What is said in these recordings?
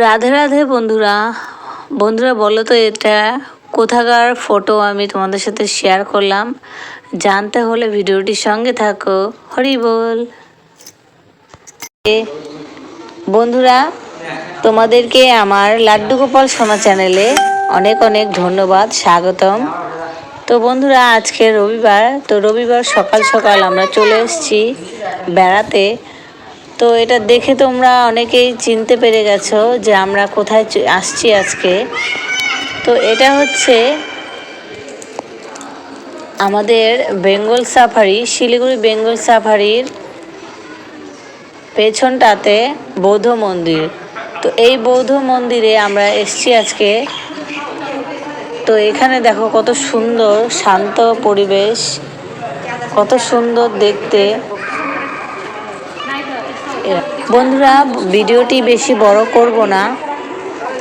রাধে রাধে বন্ধুরা। বন্ধুরা, বলো তো, এটা কোথাকার ফটো আমি তোমাদের সাথে শেয়ার করলাম। জানতে হলে ভিডিওটির সঙ্গে থাকো। হরি বল। বন্ধুরা, তোমাদেরকে আমার লাড্ডু গোপাল সোনা চ্যানেলে অনেক অনেক ধন্যবাদ, স্বাগতম। তো বন্ধুরা, আজকে রবিবার, তো রবিবার সকাল সকাল আমরা চলে এসেছি বেড়াতে। তো এটা দেখে তোমরা অনেকেই চিনতে পেরে গেছো যে আমরা কোথায় আসছি আজকে। তো এটা হচ্ছে আমাদের বেঙ্গল সাফারি, শিলিগুড়ি বেঙ্গল সাফারির পেছনটাতে বৌদ্ধ মন্দির। তো এই বৌদ্ধ মন্দিরে আমরা এসছি আজকে। তো এখানে দেখো কত সুন্দর শান্ত পরিবেশ, কত সুন্দর দেখতে। বন্ধুরা, ভিডিওটি বেশি বড় করব না।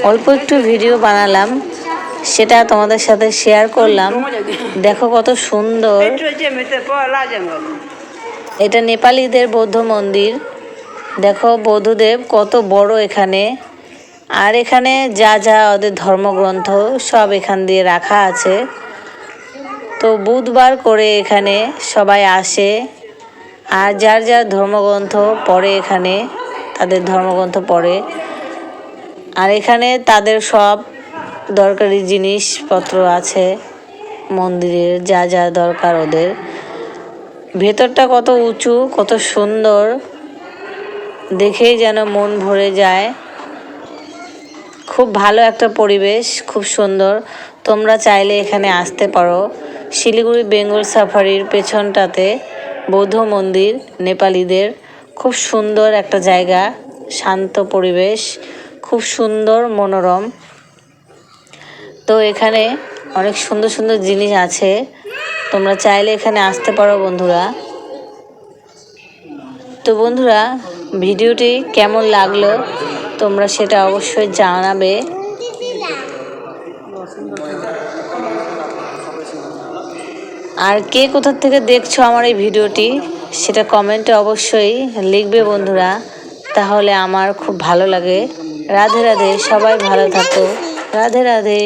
অল্প একটু ভিডিও বানালাম। সেটা তোমাদের সাথে শেয়ার করলাম। দেখো কত সুন্দর। এটা নেপালিদের বৌদ্ধ মন্দির। দেখো বৌদ্ধদেব কত বড় এখানে। আর এখানে যা যা ওদের ধর্মগ্রন্থ সব এখান দিয়ে রাখা আছে। তো বুধবার করে এখানে সবাই আসে। আর যার যার ধর্মগ্রন্থ পড়ে এখানে, তাদের ধর্মগ্রন্থ পড়ে। আর এখানে তাদের সব দরকারি জিনিসপত্র আছে, মন্দিরের যা যা দরকার ওদের। ভেতরটা কত উঁচু, কত সুন্দর, দেখেই যেন মন ভরে যায়। খুব ভালো একটা পরিবেশ, খুব সুন্দর। তোমরা চাইলে এখানে আসতে পারো। শিলিগুড়ি বেঙ্গল সাফারির পেছনটাতে বৌদ্ধ মন্দির, নেপালিদের খুব সুন্দর একটা জায়গা, শান্ত পরিবেশ, খুব সুন্দর মনোরম। তো এখানে অনেক সুন্দর সুন্দর জিনিস আছে। তোমরা চাইলে এখানে আসতে পারো বন্ধুরা। তো বন্ধুরা, ভিডিওটি কেমন লাগল তোমরা সেটা অবশ্যই জানাবে। আর কে কোথার থেকে দেখছ আমার এই ভিডিওটি, সেটা কমেন্টে অবশ্যই লিখবে বন্ধুরা। তাহলে আমার খুব ভালো লাগে। রাধে রাধে, সবাই ভালো থাকো। রাধে রাধে।